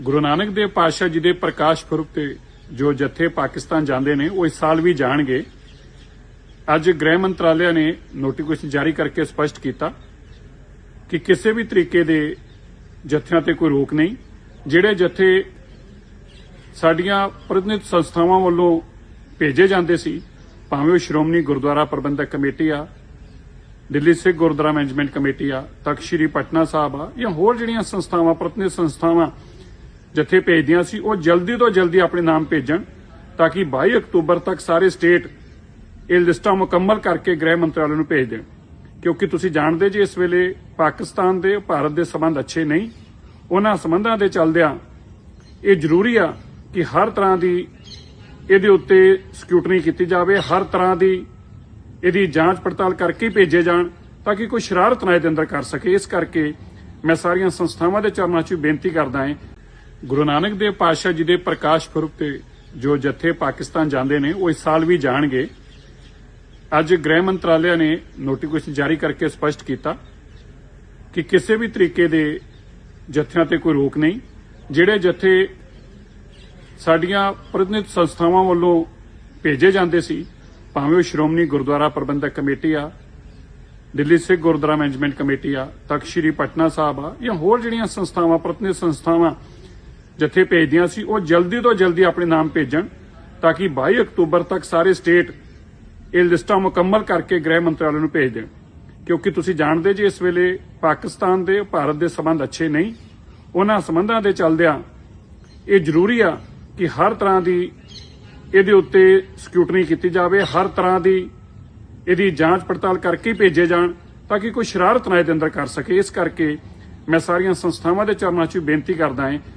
ਗੁਰੂ ਨਾਨਕ ਦੇਵ ਪਾਤਸ਼ਾਹ ਜੀ ਦੇ ਪ੍ਰਕਾਸ਼ ਪੁਰਬ ਤੇ ਜੋ ਜਥੇ ਪਾਕਿਸਤਾਨ ਜਾਂਦੇ ਨੇ, ਉਹ ਇਸ ਸਾਲ ਵੀ ਜਾਣਗੇ। ਅੱਜ ਗ੍ਰਹਿ ਮੰਤਰਾਲਿਆ ਨੇ ਨੋਟੀਫਿਕੇਸ਼ਨ ਜਾਰੀ ਕਰਕੇ ਸਪਸ਼ਟ ਕੀਤਾ ਕਿ ਕਿਸੇ ਵੀ ਤਰੀਕੇ ਦੇ ਜਥਿਆਂ ਤੇ ਕੋਈ ਰੋਕ ਨਹੀਂ। ਜਿਹੜੇ ਜਥੇ ਸਾਡੀਆਂ ਪ੍ਰਤੀਨਿਧ ਸੰਸਥਾਵਾਂ ਵੱਲੋਂ ਭੇਜੇ ਜਾਂਦੇ ਸੀ, ਭਾਵੇਂ ਉਹ ਸ਼੍ਰੋਮਣੀ ਗੁਰਦੁਆਰਾ ਪ੍ਰਬੰਧਕ ਕਮੇਟੀ ਆ, ਦਿੱਲੀ ਸਿੱਖ ਗੁਰਦੁਆਰਾ ਮੈਨੇਜਮੈਂਟ ਕਮੇਟੀ ਆ, ਤਖਤ ਸ੍ਰੀ ਪਟਨਾ ਸਾਹਿਬ ਆ, ਜਾਂ ਹੋਰ ਜਿਹੜੀਆਂ ਸੰਸਥਾਵਾਂ, ਪ੍ਰਤੀਨਿਧ ਸੰਸਥਾਵਾਂ ਜਿੱਥੇ ਭੇਜਦੀਆਂ ਸੀ, ਉਹ ਜਲਦੀ ਤੋਂ ਜਲਦੀ ਆਪਣੇ ਨਾਮ ਭੇਜਣ ਤਾਂ ਕਿ 22 ਅਕਤੂਬਰ ਤੱਕ ਸਾਰੇ ਸਟੇਟ ਇਹ ਲਿਸਟਾਂ ਮੁਕੰਮਲ ਕਰਕੇ ਗ੍ਰਹਿ ਮੰਤਰਾਲੇ ਨੂੰ ਭੇਜ ਦੇਣ। ਕਿਉਂਕਿ ਤੁਸੀਂ ਜਾਣਦੇ ਜੀ ਇਸ ਵੇਲੇ ਪਾਕਿਸਤਾਨ ਦੇ, ਭਾਰਤ ਦੇ ਸਬੰਧ ਅੱਛੇ ਨਹੀਂ, ਉਹਨਾਂ ਸਬੰਧਾਂ ਦੇ ਚੱਲਦਿਆਂ ਇਹ ਜ਼ਰੂਰੀ ਆ ਕਿ ਹਰ ਤਰ੍ਹਾਂ ਦੀ ਇਹਦੇ ਉੱਤੇ ਸਕ੍ਰੂਟਨੀ ਕੀਤੀ ਜਾਵੇ, ਹਰ ਤਰ੍ਹਾਂ ਦੀ ਇਹਦੀ ਜਾਂਚ ਪੜਤਾਲ ਕਰਕੇ ਭੇਜੇ ਜਾਣ ਤਾਂ ਕਿ ਕੋਈ ਸ਼ਰਾਰਤ ਨਾ ਇਹਦੇ ਅੰਦਰ ਕਰ ਸਕੇ। ਇਸ ਕਰਕੇ ਮੈਂ ਸਾਰੀਆਂ ਸੰਸਥਾਵਾਂ ਦੇ ਚਰਨਾਂ 'ਚ ਬੇਨਤੀ ਕਰਦਾ ਹਾਂ ਗੁਰੂ ਨਾਨਕ ਦੇਵ ਪਾਤਸ਼ਾਹ ਜੀ ਦੇ ਪ੍ਰਕਾਸ਼ ਪੁਰਬ ਤੇ ਜੋ ਜਥੇ ਪਾਕਿਸਤਾਨ ਜਾਂਦੇ ਨੇ, ਉਹ ਇਸ ਸਾਲ ਵੀ ਜਾਣਗੇ। ਅੱਜ ਗ੍ਰਹਿ ਮੰਤਰਾਲਿਆ ਨੇ ਨੋਟੀਫਿਕੇਸ਼ਨ ਜਾਰੀ ਕਰਕੇ ਸਪਸ਼ਟ ਕੀਤਾ ਕਿ ਕਿਸੇ ਵੀ ਤਰੀਕੇ ਦੇ ਜਥਿਆਂ ਤੇ ਕੋਈ ਰੋਕ ਨਹੀਂ। ਜਿਹੜੇ ਜਥੇ ਸਾਡੀਆਂ ਪ੍ਰਤੀਨਿਧ ਸੰਸਥਾਵਾਂ ਵੱਲੋਂ ਭੇਜੇ ਜਾਂਦੇ ਸੀ, ਭਾਵੇਂ ਉਹ ਸ਼੍ਰੋਮਣੀ ਗੁਰਦੁਆਰਾ ਪ੍ਰਬੰਧਕ ਕਮੇਟੀ ਆ, ਦਿੱਲੀ ਸਿੱਖ ਗੁਰਦੁਆਰਾ ਮੈਨੇਜਮੈਂਟ ਕਮੇਟੀ ਆ, ਤਖਤ ਸ੍ਰੀ ਪਟਨਾ ਸਾਹਿਬ ਆ, ਜਾਂ ਹੋਰ ਜਿਹੜੀਆਂ ਸੰਸਥਾਵਾਂ, ਪ੍ਰਤੀਨਿਧ ਸੰਸਥਾਵਾਂ ਜਿੱਥੇ ਭੇਜਦੀਆਂ ਸੀ, ਉਹ ਜਲਦੀ ਤੋਂ ਜਲਦੀ ਆਪਣੇ ਨਾਮ ਭੇਜਣ ਤਾਂ ਕਿ 22 ਅਕਤੂਬਰ ਤੱਕ ਸਾਰੇ ਸਟੇਟ ਇਹ ਲਿਸਟਾਂ ਮੁਕੰਮਲ ਕਰਕੇ ਗ੍ਰਹਿ ਮੰਤਰਾਲੇ ਨੂੰ ਭੇਜ ਦੇਣ। ਕਿਉਂਕਿ ਤੁਸੀਂ ਜਾਣਦੇ ਜੀ ਇਸ ਵੇਲੇ ਪਾਕਿਸਤਾਨ ਦੇ, ਭਾਰਤ ਦੇ ਸਬੰਧ ਅੱਛੇ ਨਹੀਂ, ਉਹਨਾਂ ਸਬੰਧਾਂ ਦੇ ਚੱਲਦਿਆਂ ਇਹ ਜ਼ਰੂਰੀ ਆ ਕਿ ਹਰ ਤਰ੍ਹਾਂ ਦੀ ਇਹਦੇ ਉੱਤੇ ਸਕ੍ਰੂਟਨੀ ਕੀਤੀ ਜਾਵੇ, ਹਰ ਤਰ੍ਹਾਂ ਦੀ ਇਹਦੀ ਜਾਂਚ ਪੜਤਾਲ ਕਰਕੇ ਭੇਜੇ ਜਾਣ ਤਾਂ ਕਿ ਕੋਈ ਸ਼ਰਾਰਤ ਨਾ ਇਹਦੇ ਅੰਦਰ ਕਰ ਸਕੇ। ਇਸ ਕਰਕੇ ਮੈਂ ਸਾਰੀਆਂ ਸੰਸਥਾਵਾਂ ਦੇ ਚਰਨਾਂ 'ਚ ਬੇਨਤੀ ਕਰਦਾ ਹਾਂ